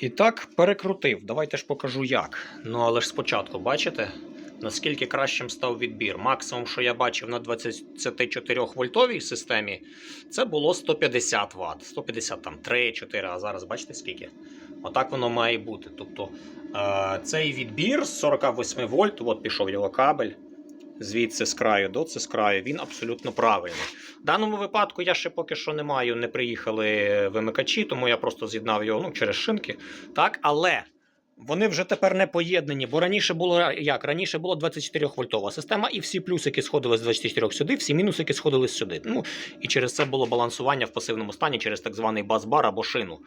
І так, перекрутив. Давайте ж покажу як. Ну, але ж спочатку, бачите, наскільки кращим став відбір. Максимум, що я бачив на 24 вольтовій системі, це було 150 Вт. 150 там 3-4, а зараз бачите скільки? Отак воно має бути. Тобто е, цей відбір з 48 вольт, от пішов його кабель. Звідси з краю до це з краю, він абсолютно правильний. В даному випадку я ще поки що не маю, не приїхали вимикачі, тому я просто з'єднав його ну, через шинки. Так, але вони вже тепер не поєднані, бо раніше було як? Раніше було 24 вольтова система, і всі плюсики сходили з 24 сюди, всі мінусики сходили сюди. Ну і через це було балансування в пасивному стані через так званий бас-бар або шину.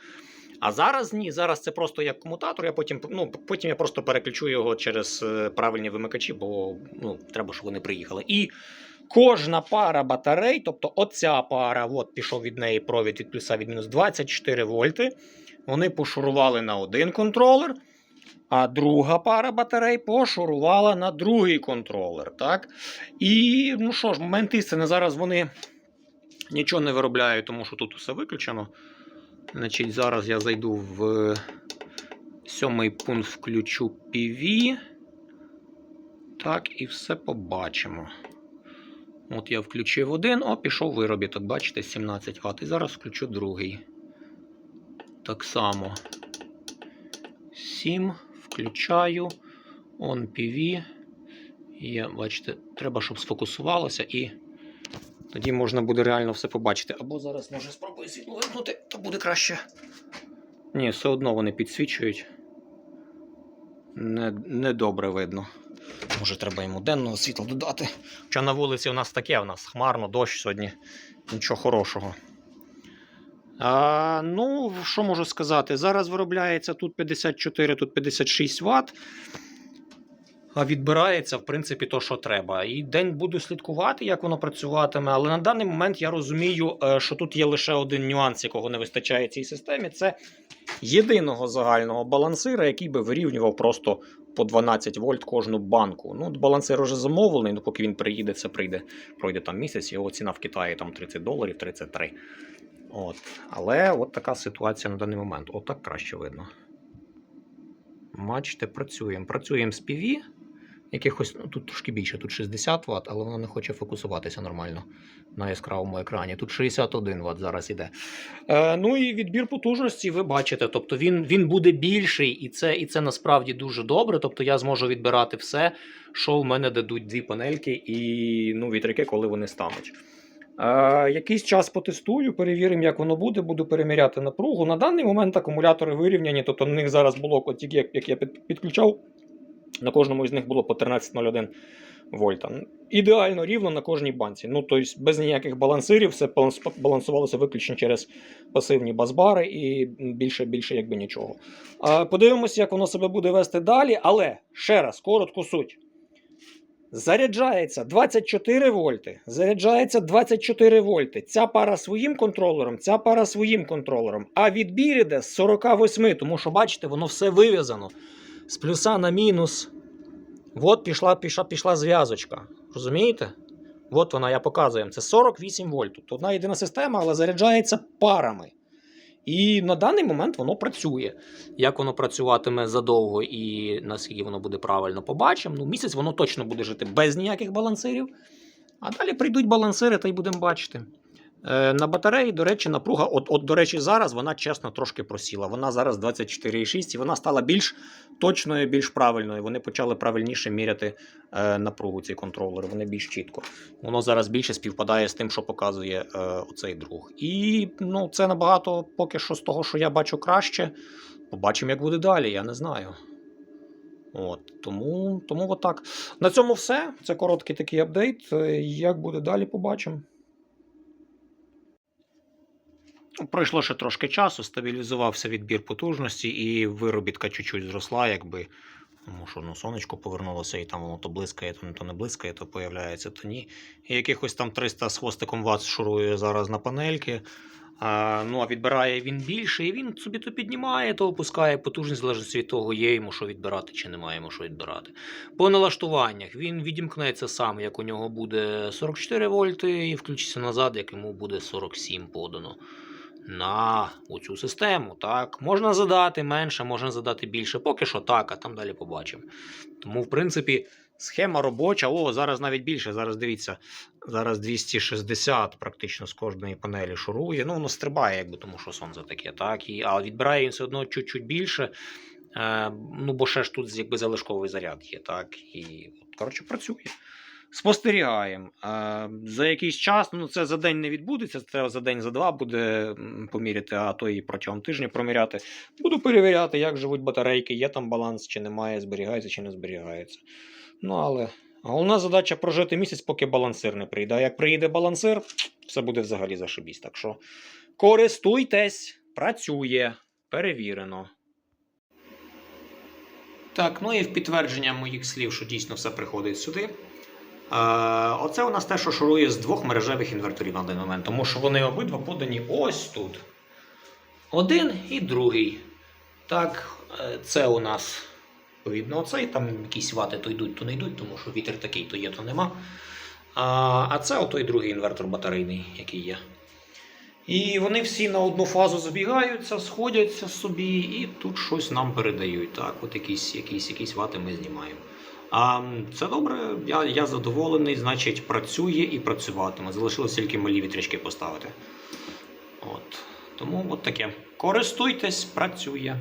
А зараз ні, зараз це просто як комутатор. Я потім, ну, потім я просто переключу його через е, правильні вимикачі, бо ну, треба, щоб вони приїхали. І кожна пара батарей, тобто оця пара, от пішов від неї провід від плюса від мінус 24 вольти. Вони пошурували на один контролер, а друга пара батарей пошурувала на другий контролер. Так? І ну що ж, момент істини, зараз вони нічого не виробляють, тому що тут все виключено. Значить, зараз я зайду в сьомий пункт, включу PV. Так, і все побачимо. От я включив один, о, пішов виробіток, бачите, 17 Вт. І зараз включу другий. Так само. 7. Включаю. On PV. І, бачите, треба, щоб сфокусувалося і. Тоді можна буде реально все побачити. Або зараз може спробую світло вимкнути, то буде краще. Ні, все одно вони підсвічують. Не, не видно. Може, треба йому денного світла додати. Хоча на вулиці у нас таке, у нас хмарно, дощ сьогодні. Нічого хорошого. А, ну, що можу сказати? Зараз виробляється тут 54, тут 56 Вт. А відбирається, в принципі, то, що треба. І день буду слідкувати, як воно працюватиме. Але на даний момент я розумію, е, що тут є лише один нюанс, якого не вистачає цій системі. Це єдиного загального балансира, який би вирівнював просто по 12 вольт кожну банку. Ну, балансир вже замовлений, ну поки він приїде, це прийде, пройде там місяць, його ціна в Китаї там 30 доларів, 33. От. Але от така ситуація на даний момент. Отак краще видно. Бачите, працюємо. Працюємо з PV. Якихось, ну тут трошки більше, тут 60 Вт, але воно не хоче фокусуватися нормально на яскравому екрані. Тут 61 Вт зараз іде. Е, ну і відбір потужності ви бачите. Тобто він він буде більший, і це і це насправді дуже добре. Тобто я зможу відбирати все, що в мене дадуть дві панельки і ну, вітряки, коли вони стануть. Е, якийсь час потестую, перевіримо, як воно буде, буду переміряти напругу. На даний момент акумулятори вирівняні, тобто на них зараз було, от як, як я підключав, на кожному із них було по 13,01 вольта. Ідеально рівно на кожній банці. Ну, тобто без ніяких балансирів, все балансувалося виключно через пасивні базбари і більше більше якби нічого. Подивимося, як воно себе буде вести далі, але ще раз, коротку суть. Заряджається 24 вольти. Заряджається 24 вольти. Ця пара своїм контролером, ця пара своїм контролером. А відбір іде з 48, тому що, бачите, воно все вив'язано. З плюса на мінус. От пішла, пішла, пішла зв'язочка. Розумієте? От вона, я показую. Це 48 вольт. Тут одна єдина система, але заряджається парами. І на даний момент воно працює. Як воно працюватиме задовго і наскільки воно буде правильно, побачимо. Ну, місяць воно точно буде жити без ніяких балансирів. А далі прийдуть балансири, та й будемо бачити. Е, на батареї, до речі, напруга, от, от, до речі, зараз вона чесно трошки просіла. Вона зараз 24,6 і вона стала більш точною, більш правильною. Вони почали правильніше міряти е, напругу ці контролери, вони більш чітко. Воно зараз більше співпадає з тим, що показує е, оцей друг. І ну, це набагато поки що з того, що я бачу краще. Побачимо, як буде далі, я не знаю. От, тому, тому отак. На цьому все. Це короткий такий апдейт. Е, Як буде далі, побачимо. Ну, Пройшло ще трошки часу, стабілізувався відбір потужності, і виробітка чуть-чуть зросла, якби. Тому що ну, сонечко повернулося, і там воно то блискає, то, то не блискає, то появляється, то ні. І якихось там 300 з хвостиком ватт шурує зараз на панельки. А, ну, а відбирає він більше, і він собі то піднімає, то опускає потужність, залежно від того, є йому що відбирати чи немає йому що відбирати. По налаштуваннях він відімкнеться сам, як у нього буде 44 вольти, і включиться назад, як йому буде 47 подано. На цю систему. Так, можна задати менше, можна задати більше. Поки що так, а там далі побачимо. Тому, в принципі, схема робоча. О, зараз навіть більше. Зараз дивіться, зараз 260 практично з кожної панелі шурує. Ну, воно стрибає, якби тому що сонце таке, так. І, а відбирає він все одно чуть-чуть більше. Е, ну, бо ще ж тут якби залишковий заряд є, так. І, от, коротше, працює. Спостерігаємо. За якийсь час, ну це за день не відбудеться, це треба за день, за два буде поміряти, а то і протягом тижня проміряти. Буду перевіряти, як живуть батарейки, є там баланс чи немає, зберігається чи не зберігається. Ну, але головна задача прожити місяць, поки балансир не прийде. А як приїде балансир, все буде взагалі зашибісь. Так що користуйтесь, працює, перевірено. Так, ну і в підтвердження моїх слів, що дійсно все приходить сюди. Е, оце у нас те, що шурує з двох мережевих інверторів на даний момент, тому що вони обидва подані ось тут. Один і другий. Так, е, це у нас відповідно оцей, там якісь вати то йдуть, то не йдуть, тому що вітер такий, то є, то нема. А, це отой другий інвертор батарейний, який є. І вони всі на одну фазу збігаються, сходяться собі, і тут щось нам передають. Так, от якісь, якісь, якісь вати ми знімаємо. А це добре, я, я задоволений, значить, працює і працюватиме. Залишилось тільки малі вітрячки поставити. От. Тому от таке. Користуйтесь, працює.